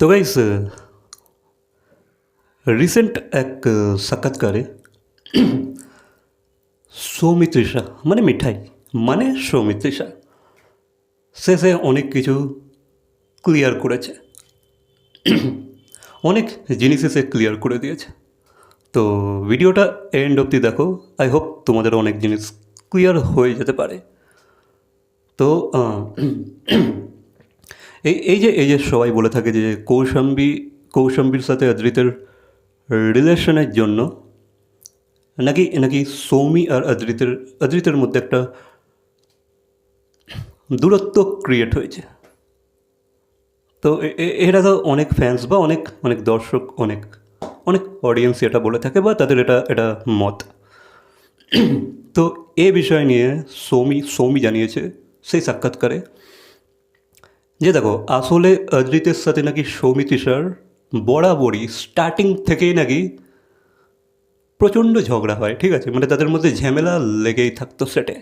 তো guys recent এক সাক্ষাৎকারে সৌমিত্রিষা মানে মিঠাই মানে সৌমিত্রিষা সে অনেক কিছু ক্লিয়ার করেছে অনেক জিনিসই সে ক্লিয়ার করে দিয়েছে তো ভিডিওটা এন্ড অবধি দেখো আই হোপ তোমাদের অনেক জিনিস ক্লিয়ার হয়ে যেতে পারে তো এই এই যে এই যে সবাই বলে থাকে যে কৌশাম্বী, কৌশাম্বীর সাথে অদ্রিতের রিলেশনের জন্য নাকি নাকি সৌমি আর অদ্রিতের অদ্রিতের মধ্যে একটা দূরত্ব ক্রিয়েট হয়েছে। তো এ- এ- এরা তো অনেক ফ্যান্স বা অনেক অনেক দর্শক, অনেক অনেক অডিয়েন্স এটা বলে থাকে বা তাদের এটা এটা মত। তো এ বিষয় নিয়ে সৌমি সৌমি জানিয়েছে সেই সাক্ষাৎকারে। যে দেখো, আসলে অদ্রিতের সাথে নাকি সৌমিতিশার বরাবরই স্টার্টিং থেকেই নাকি প্রচণ্ড ঝগড়া হয়, ঠিক আছে? মানে তাদের মধ্যে ঝামেলা লেগেই থাকতো সেটে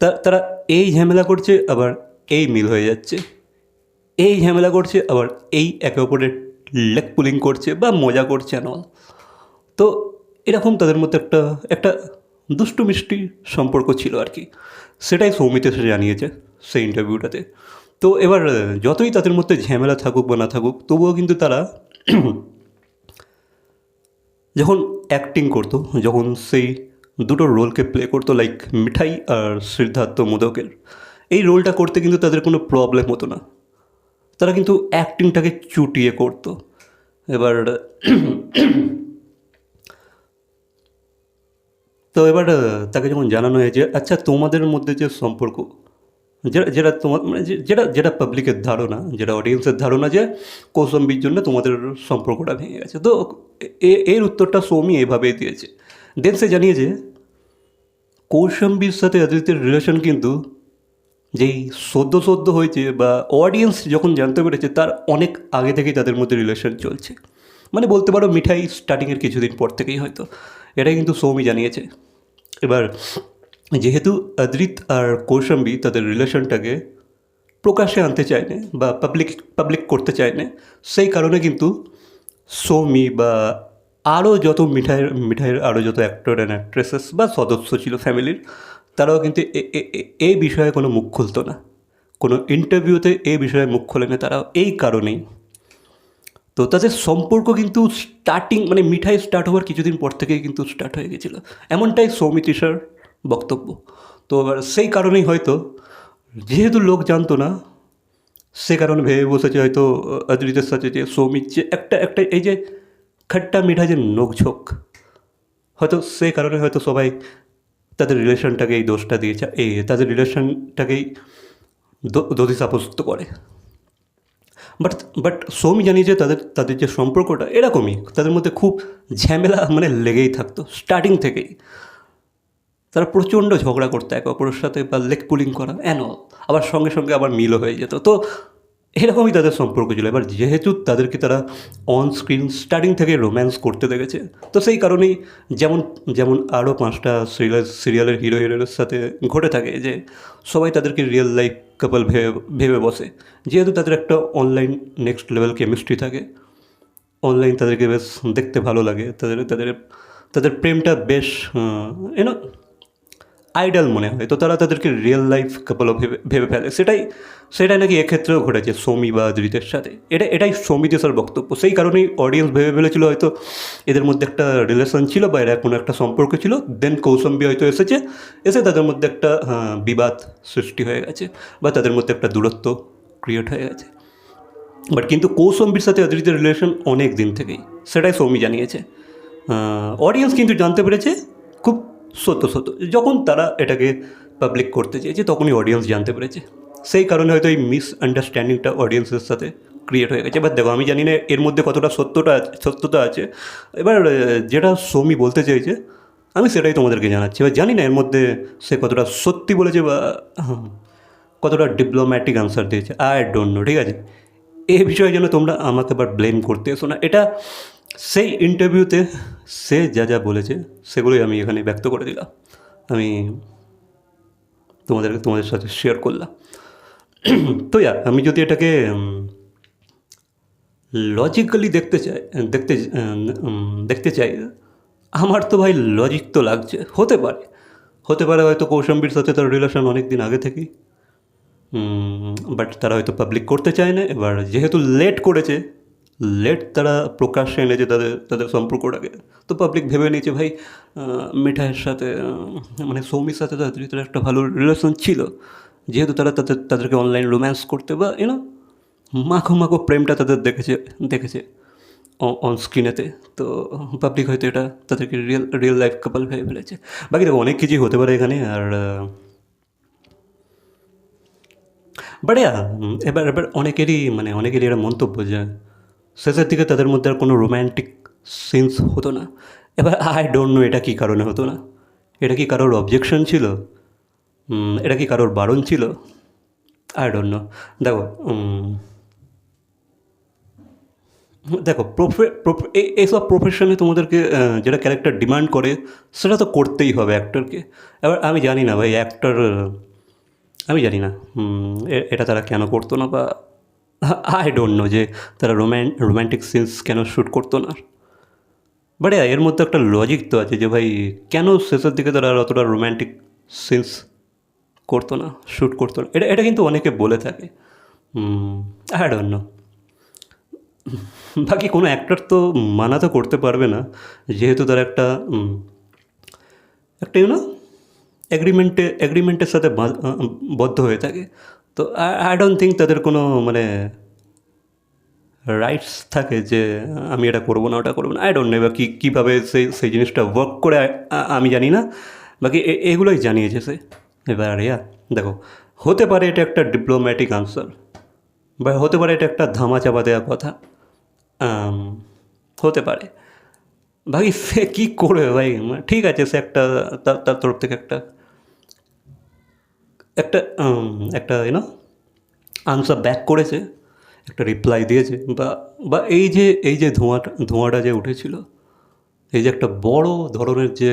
তা, তারা এই ঝামেলা করছে, আবার এই মিল হয়ে যাচ্ছে। এই ঝামেলা করছে, আবার এই একে অপরের লেগ পুলিং করছে বা মজা করছে নল তো এরকম তাদের মধ্যে একটা একটা দুষ্টু মিষ্টি সম্পর্ক ছিল আর কি। সেটাই সৌমিত জানিয়েছে সেই ইন্টারভিউটাতে তো এবার যতই তাদের মধ্যে ঝামেলা থাকুক বা না থাকুক, তবুও কিন্তু তারা যখন অ্যাক্টিং করতো, যখন সেই দুটো রোলকে প্লে করতো লাইক মিঠাই আর সিদ্ধার্থ মোদকের, এই রোলটা করতে কিন্তু তাদের কোনো প্রবলেম হতো না। তারা কিন্তু অ্যাক্টিংটাকে চুটিয়ে করতো। এবার, তো এবার তাকে যখন জানানো হয়েছে আচ্ছা তোমাদের মধ্যে যে সম্পর্ক যেটা যেটা তোমার মানে যেটা যেটা পাবলিকের ধারণা, যেটা অডিয়েন্সের ধারণা যে কৌশম্বীর জন্য তোমাদের সম্পর্কটা ভেঙে গেছে। তো এর উত্তরটা সৌমি এভাবেই দিয়েছে। দেন সে জানিয়েছে কৌশম্বীর সাথে অদিতের রিলেশন কিন্তু যেই সদ্য সদ্য হয়েছে বা অডিয়েন্স যখন জানতে পেরেছে, তার অনেক আগে থেকেই তাদের মধ্যে রিলেশন চলছে। মানে বলতে পারো মিঠাই স্টার্টিংয়ের কিছুদিন পর থেকেই হয়তো। এটাই কিন্তু সৌমি জানিয়েছে। এবার যেহেতু অদ্রিত আর কৌশম্বী তাদের রিলেশনটাকে প্রকাশ্যে আনতে চায়নি বা পাবলিক পাবলিক করতে চায়নি, সেই কারণে কিন্তু সৌমি বা আরও যত মিঠাইয়ের মিঠাইয়ের, আরও যত অ্যাক্টর অ্যান্ড অ্যাক্ট্রেসেস বা সদস্য ছিল ফ্যামিলির তারাও কিন্তু এই বিষয়ে কোনো মুখ খুলতো না। কোনো ইন্টারভিউতে এই বিষয়ে মুখ খোলেনি তারাও এই কারণেই। তো তাদের সম্পর্ক কিন্তু স্টার্টিং মানে মিঠাই স্টার্ট হওয়ার কিছুদিন পর থেকেই কিন্তু স্টার্ট হয়ে গেছিল। এমনটাই সৌমিত্রিষার বক্তব্য। তো এবার সেই কারণেই হয়তো, যেহেতু লোক জানতো না, সে কারণে ভেবে বসেছে হয়তো অদ্রিতের সাথে যে সৌমির যে একটা একটা এই যে খাট্টা মিঠা যে নোকঝোঁক, হয়তো সেই কারণে হয়তো সবাই তাদের রিলেশনটাকে এই দোষটা দিয়েছে, এই তাদের রিলেশনটাকেই দোষী সাব্যস্ত করে। বাট বাট সৌমি জানিয়েছে তাদের তাদের যে সম্পর্কটা এরকমই, তাদের মধ্যে খুব ঝামেলা মানে লেগেই থাকতো, স্টার্টিং থেকেই। তারা প্রচণ্ড ঝগড়া করতো একে অপরের সাথে বা লেগ পুলিং করা এন আবার সঙ্গে সঙ্গে আবার মিলও হয়ে যেত। তো এরকমই তাদের সম্পর্ক ছিল। এবার যেহেতু তাদেরকে তারা অন স্ক্রিন স্টার্টিং থেকে রোম্যান্স করতে দেখেছে, তো সেই কারণেই যেমন যেমন আরও পাঁচটা সিরিয়াল সিরিয়ালের হিরো হিরোইনের সাথে ঘটে থাকে যে সবাই তাদেরকে রিয়েল লাইফ কাপল ভেবে ভেবে বসে। যেহেতু তাদের একটা অনলাইন নেক্সট লেভেল কেমিস্ট্রি থাকে অনলাইন তাদেরকে বেশ দেখতে ভালো লাগে। তাদের তাদের তাদের প্রেমটা বেশ এনো আইডাল মনে হয়। তো তারা তাদেরকে রিয়েল লাইফ কাপলও ভেবে ভেবে ফেলে। সেটাই সেটাই নাকি এক্ষেত্রেও ঘটেছে সৌমি বা ধৃতের সাথে। এটা এটাই সৌমি দেশের বক্তব্য। সেই কারণেই অডিয়েন্স ভেবে ফেলেছিল হয়তো এদের মধ্যে একটা রিলেশন ছিল বা এরা কোনো একটা সম্পর্ক ছিল। দেন কৌশম্বী হয়তো এসেছে। এসে তাদের মধ্যে একটা বিবাদ সৃষ্টি হয়ে গেছে বা তাদের মধ্যে একটা দূরত্ব ক্রিয়েট হয়ে গেছে। বাট কিন্তু কৌশম্বীর সাথে অদ্রিতের রিলেশন অনেক দিন থেকেই। সেটাই সৌমি জানিয়েছে। অডিয়েন্স কিন্তু জানতে পেরেছে সত্য সত্য। যখন তারা এটাকে পাবলিক করতে চেয়েছে, তখনই অডিয়েন্স জানতে পেরেছে। সেই কারণে হয়তো এই মিস আন্ডারস্ট্যান্ডিংটা অডিয়েন্সের সাথে ক্রিয়েট হয়ে গেছে। এবার দেখো, আমি জানি না এর মধ্যে কতটা সত্যটা সত্যতা আছে। এবার যেটা সৌমি বলতে চাইছে আমি সেটাই তোমাদেরকে জানাচ্ছি। এবার জানি না এর মধ্যে সে কতটা সত্যি বলেছে বা কতটা ডিপ্লোম্যাটিক আনসার দিয়েছে। আই ডোন্ট নো ঠিক আছে? এই বিষয়ে যেন তোমরা আমাকে আবার ব্লেম করতে এসো না। এটা সেই ইন্টারভিউতে সে যা যা বলেছে, সেগুলোই আমি এখানে ব্যক্ত করে দিলাম। আমি তোমাদেরকে, তোমাদের সাথে শেয়ার করলাম। তো ইয়া আমি যদি এটাকে লজিক্যালি দেখতে চাই, দেখতে দেখতে চাই, আমার তো ভাই লজিক তো লাগছে। হতে পারে। হতে পারে হয়তো কৌশম্বীর সাথে তার রিলেশন অনেক দিন আগে থেকেই। বাট তারা হয়তো পাবলিক করতে চায় না। এবার যেহেতু লেট করেছে লেট তারা প্রকাশ্যে এনেছে তাদের তাদের সম্পর্কটাকে। তো পাবলিক ভেবে নিয়েছে, ভাই মিঠাইয়ের সাথে মানে সৌমির সাথে তাদের একটা ভালো রিলেশন ছিল। যেহেতু তারা তাদের, তাদেরকে অনলাইন রোম্যান্স করতে বা ইউনো মাখো মাখো প্রেমটা তাদের দেখেছে দেখেছে অন স্ক্রিনেতে তো পাবলিক হয়তো এটা তাদেরকে রিয়েল রিয়েল লাইফ কাপাল ভেবে ফেলেছে। বাকি দেখো, অনেক কিছুই হতে পারে এখানে আর বাট এবার এবার অনেকেরই মানে অনেকেরই এটা মন্তব্য যে শেষের দিকে তাদের মধ্যে আর কোনো রোম্যান্টিক সিনস হতো না। এবার আই ডোন্ট নো এটা কী কারণে হতো না। এটা কি কারোর অবজেকশন ছিল? এটা কি কারোর বারণ ছিল? আই ডোন্ট নো দেখো দেখো এইসব প্রফেশনে তোমাদেরকে যেটা ক্যারেক্টার ডিমান্ড করে, সেটা তো করতেই হবে অ্যাক্টরকে এবার আমি জানি না ভাই অ্যাক্টর আমি জানি না এটা তারা কেন করতো না বা আই ডোন্ট নো যে তারা রোম্যান রোম্যান্টিক সিনস কেন শ্যুট করতো না। বাট এর মধ্যে একটা লজিক তো আছে যে ভাই, কেন শেষের দিকে তারা অতটা রোম্যান্টিক সিনস করতো না শ্যুট করতো না? এটা এটা কিন্তু অনেকে বলে থাকে। আই ডোন্ট নো বাকি কোনো অ্যাক্টর তো মানা তো করতে পারবে না, যেহেতু তারা একটা একটা ইউনো এগ্রিমেন্টে এগ্রিমেন্টের সাথে বদ্ধ হয়ে থাকে। তো আই ডোন্ট থিঙ্ক তাদের কোনো মানে রাইটস থাকে যে আমি এটা করব না, ওটা করব না। আই ডোন্ট নো এবার কী, কীভাবে সেই সেই জিনিসটা ওয়ার্ক করে আমি জানি না। বাকি এগুলোই জানিয়েছে সে। এবার ইয়া, দেখো, হতে পারে এটা একটা ডিপ্লোম্যাটিক আনসার বা হতে পারে এটা একটা ধামা চাপা দেওয়া কথা হতে পারে। ভাই সে কী করবে ভাই? ঠিক আছে, সে একটা তার তরফ থেকে একটা একটা একটা ইউনো আনসার ব্যাক করেছে, একটা রিপ্লাই দিয়েছে, বা বা এই যে এই যে ধোঁয়াটা ধোঁয়াটা যে উঠেছিল, এই যে একটা বড় ধরনের যে,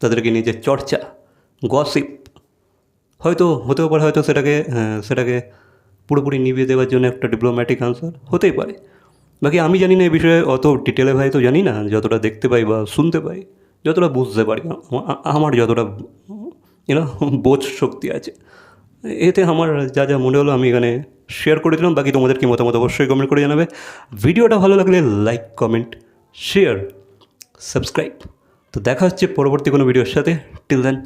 তাদেরকে নিয়ে যে চর্চা গসিপ হয়তো, হতেও পারে, হয়তো সেটাকে সেটাকে পুরোপুরি নিভিয়ে দেওয়ার জন্য একটা ডিপ্লোম্যাটিক আনসার হতেই পারে। বাকি আমি জানি না এই বিষয়ে, অত ডিটেলে ভাই তো জানি না, যতটা দেখতে পাই বা শুনতে পাই, যতটা বুঝতে পারি আমার যতটা ইউনো বোধ শক্তি আছে। এতে আমার যা যা মনে হলো আমি এখানে শেয়ার করে দিলাম, বাকি তোমাদের কি মতামত অবশ্যই কমেন্ট করে জানাবে। ভিডিওটা ভালো লাগলে লাইক কমেন্ট শেয়ার সাবস্ক্রাইব তো দেখা হচ্ছে পরবর্তী কোনো ভিডিওর সাথে। Till then